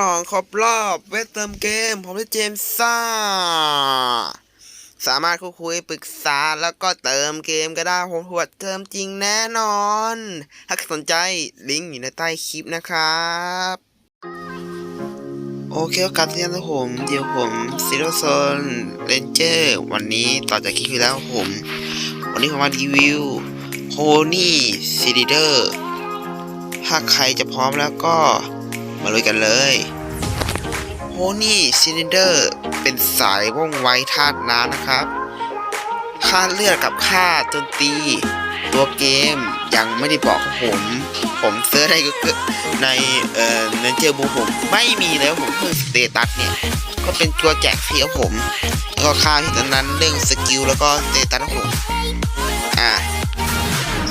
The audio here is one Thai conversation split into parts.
ลองครบรอบเวทเติมเกมผมและเจมส์ซ่า สามารถคุยคุยปรึกษาแล้วก็เติมเกมก็ได้ผมถวดเติมจริงแน่นอน ถ้าสนใจลิงก์อยู่ในใต้คลิปนะครับโอเคครับที่นั่นผมเดี๋ยวผมซีโรโซนเรนเจอร์วันนี้ต่อจากคลิปที่แล้วผม วันนี้ผมมารีวิวโ o นี่ซีดีเดอร์ถ้าใครจะพร้อมแล้วก็ มาลุยกันเลยโ o นี่ซีดีเดอร์เป็นสายว่องไวธาตุน้ำนะครับ ค่าเลือดกับค่าโจนตี ตัวเกมยังไม่ได้บอกผม ผมเซิร์ชในก็ในเอ่อเนเจอร์บูผมไม่มีแล้วผมเพิ่งสเตตัสเนี่ย ก็เป็นตัวแจกฟรีครับผม แล้วก็ค่าที่ตอนนั้นเรื่องสกิลแล้วก็สเตตัสผมอ่า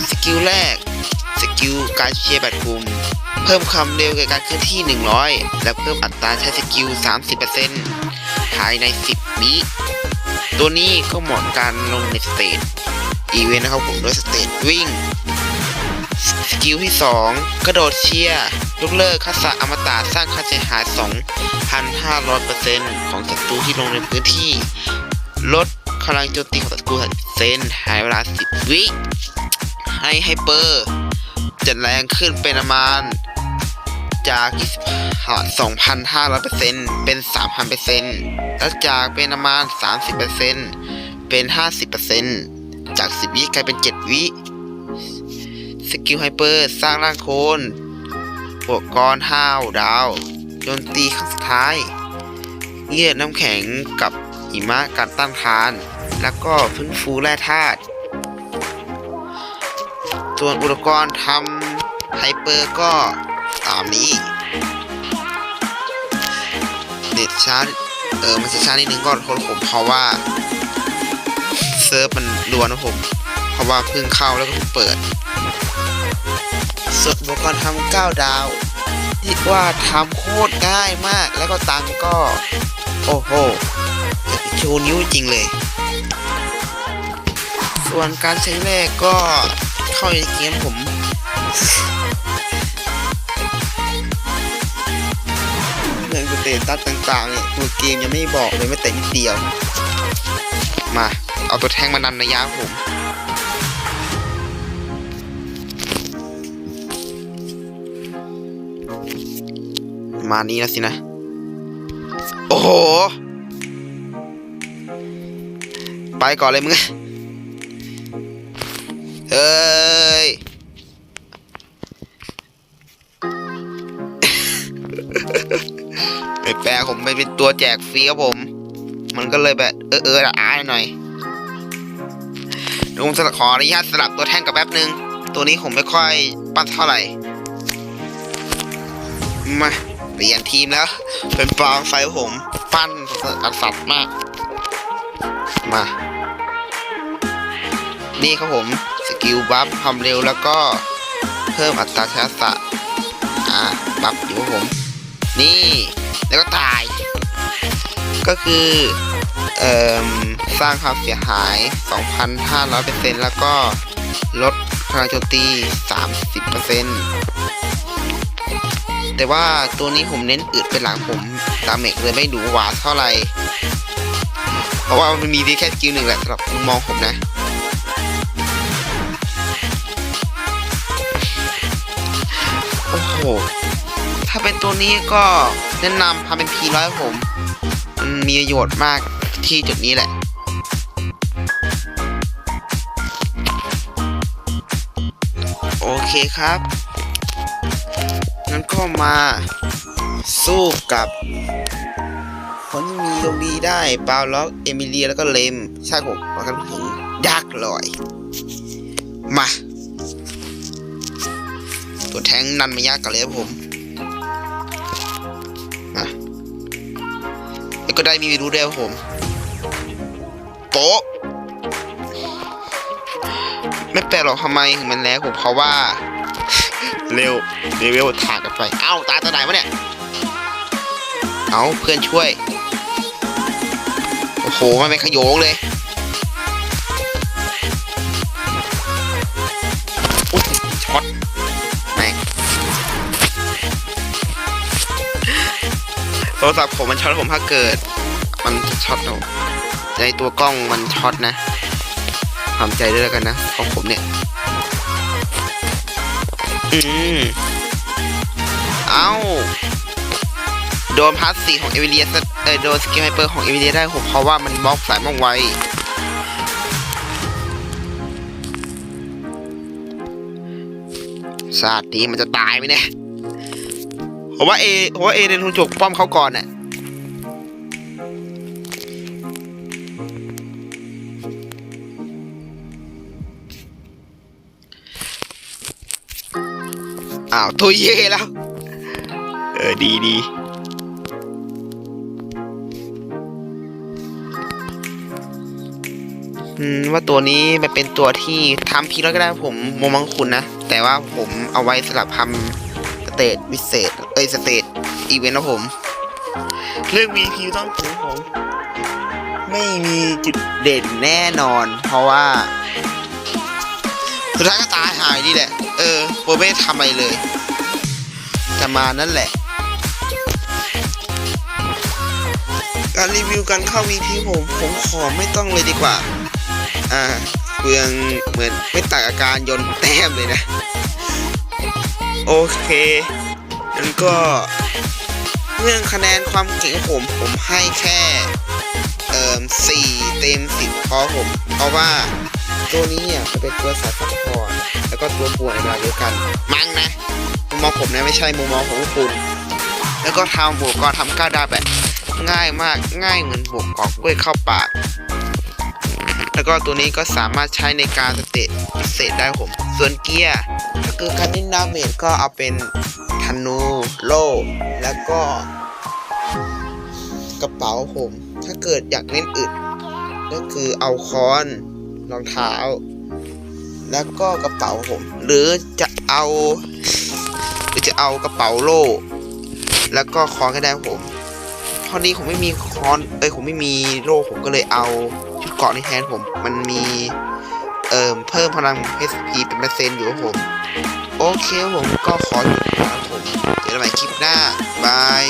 สกิลแรกสกิลการเชียร์แบบกลุ่ม เพิ่มความเร็วในการเคลื่อนที่ 100 และเพิ่มอัตราใช้สกิล 30%ภายใน 10 วิตัวนี้ก็เหมาะกับการลงในสเตจอีเวนต์นะครับผมด้วยสเตจวิ่ง สกิลที่ 2 กระโดดเชียร์ยกเลิกคัสะอมตะสร้างค่าเสียหาย 2,500%ของศัตรูที่ลงในพื้นที่ ลดกำลังโจมตีของศัตรูเซนหายเวลา 10 วิ ให้ไฮเปอร์จะแรงขึ้นเป็นประมาณ จาก 2,500%เป็น 3,000%แล้วจากเป็นประมาณ 30%เป็น 50%จาก 10 วิกลายเป็น 7 วิสกิลไฮเปอร์สร้างร่างโคนอุปกรณ์ห้าวดาวโจมตีครั้งสุดท้ายเลือดน้ำแข็งกับหิมะการต้านทาน แล้วก็ฟื้นฟูแร่ธาตุส่วนอุปกรณ์ทำไฮเปอร์ก็ ตามนี้เน็ตช้าเออมันจะช้านิดนึงก็ทนผมเพราะว่าเซิร์ฟมันรวนะผม เพราะว่าเพิ่งเข้าแล้วก็เปิดส่วนอุปกรณ์ทำเก้าดาวที่ว่าทำโคตรง่ายมากแล้วก็ตังก็ โอ้โหชูนิ้วจริงเลย ส่วนการใช้แรกก็เข้าในเกมผม เรื่องสเตตัสต่างๆเนี่ยตัวเกมยังไม่บอกเลยแม้แต่นิดเดียว มา เอาตัวแทงมานันในยาผมมานี้แล้วสินะ โอ้โห ไปก่อนเลยมึง เอ้ย แปลผมไปเป็นตัวแจกฟรีครับผม มันก็เลยแบบเออเออละอายหน่อยเดี๋ยวผมจะขออนุญาตสลับตัวแท่งกับแป๊บนึง ตัวนี้ผมไม่ค่อยปั้นเท่าไหร่ มาเปลี่ยนทีมแล้ว เป็นปลองไฟผมปั้นอัดสัตว์มาก มา นี่ครับผมสกิลบัฟความเร็วแล้วก็เพิ่มอัตราช้าสะอ่าบัฟอยู่ครับผม นี่ แล้วก็ตาย ก็คือเอ่อสร้างความเสียหาย 2,500%แล้วก็ลดพลังโจมตี 30%แต่ว่าตัวนี้ผมเน้นอึดเป็นหลังผมดาเมจเลยไม่ดูหวาเท่าไหร่ เพราะว่ามันมีดีแค่สกิลหนึ่งแหละสำหรับมุมมองผมนะ โอ้โห ถ้าเป็นตัวนี้ก็แนะนำทำเป็นพีร้อยผม มันมีประโยชน์มากที่จุดนี้แหละโอเคครับงั้นก็มาสู้กับ คนที่มีดวงดีได้ปาวล็อก เอมิเลีย แล้วก็เลมใช่ผมมากันถึงดักลอย มา ตัวแทงนันไม่ยากกันเลยผม ก็ได้มีวิรู้ด้วยครับผมโป๊ะไม่แปลหรอกทำไมถึงมันแล้วผมเพราะว่า เร็วเลเวลถากกันไป เอ้าตาตาไหนวะเนี่ย เอาเพื่อนช่วย โอ้โหมันเป็นขยงเลย โทรศัพท์ผมมันช็อตผมถ้าเกิด มันช็อตเราในตัวกล้องมันช็อตนะทำใจด้วยแล้วกันนะของผมเนี่ย อืมเอาโดนพาสซีของเอวิเลียสเออโดนสกิลไฮเปอร์ของเอวิเลียได้ผมเพราะว่ามันบล็อกสายมองไวศาตินี้มันจะตายไหมเนี่ย ผมว่าเอผมว่าเอเดนทุนจกป้อมเขาก่อนน่ะอ้าวตัวเย่แล้ว เออ ดีดีอืมว่าตัวนี้มันเป็นตัวที่ทำพีแล้วก็ได้ผมโมมังคุณนะ แต่ว่าผมเอาไว้สำหรับทำ เตจวิเศษ เอ้ยสเตจอีเวนต์นะผม เรื่อง VP ต้องถึงผม ไม่มีจุดเด่นแน่นอน เพราะว่าสุดท้ายก็ตายหายนี่แหละ เออโบไม่ได้ทำอะไรเลยจะมานั่นแหละ การรีวิวการเข้า VP ผม ผมขอไม่ต้องเลยดีกว่า อ่าเปลืองเหมือนไม่ต่างอาการยนต์แต้มเลยนะ โอเคงั้นก็เรื่องคะแนนความเก่งผมผมให้แค่เอ่อสี่เต็มสิบเพราะผม เพราะว่าตัวนี้เนี่ยมันเป็นตัวสายซัพพอร์ตแล้วก็ตัวป่วนในเวลาเดียวกัน มั้งนะมุมมองผมนะไม่ใช่มุมมองของคุณ แล้วก็ทำบวกก็ทำก้าวดาวแบบง่ายมากง่ายเหมือนบวกกอกกล้วยเข้าปาก แล้วก็ตัวนี้ก็สามารถใช้ในการสเตตพิเศษได้ผม ส่วนเกียร์ถ้าเกิดการนินดาเมจก็เอาเป็นธนูโล่แล้วก็ กระเป๋าผม ถ้าเกิดอยากเน้นอึด ก็คือเอาค้อนรองเท้า แล้วก็กระเป๋าผม หรือจะเอาหรือจะเอากระเป๋าโล่ แล้วก็ค้อนก็ได้ผมพอดีผมไม่มีค้อนเอ้ยผมไม่มีโล่ผมก็เลยเอาชุดเกราะในแทนผม มันมี เอ่อเพิ่มพลัง HP เป็นเปอร์เซ็นต์อยู่ครับผม โอเคผมก็ขอหยุดนครับผม เจอกันใหม่คลิปหน้า บาย